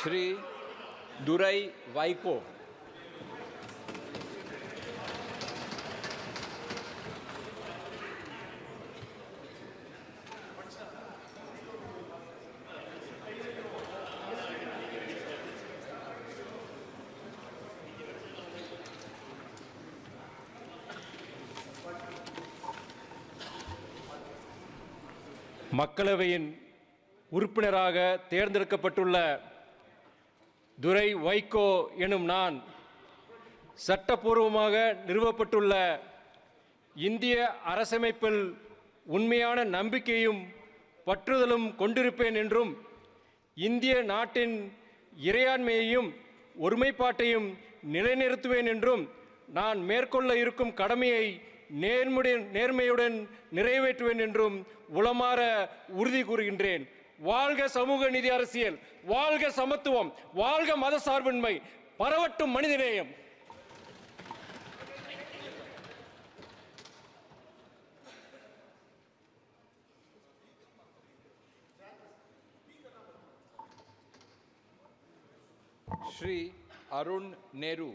ஸ்ரீ துரை வைகோ. மக்களவையின் உறுப்பினராக தேர்ந்தெடுக்கப்பட்டுள்ள துரை வைகோ எனும் நான் சட்டப்பூர்வமாக நிறுவப்பட்டுள்ள இந்திய அரசமைப்பில் உண்மையான நம்பிக்கையும் பற்றுதலும் கொண்டிருப்பேன் என்றும் இந்திய நாட்டின் இறையாண்மையையும் ஒருமைப்பாட்டையும் நிலைநிறுத்துவேன் என்றும் நான் மேற்கொள்ள இருக்கும் கடமையை நேர்முடன் நேர்மையுடன் நிறைவேற்றுவேன் என்றும் உளமாற உறுதி கூறுகின்றேன். வாழ்க சமூக நீதி அரசியல் வாழ்க சமத்துவம் வாழ்க மத சார்பின்மை பரவட்டும் மனிதநேயம் श्री अरुण नेहरू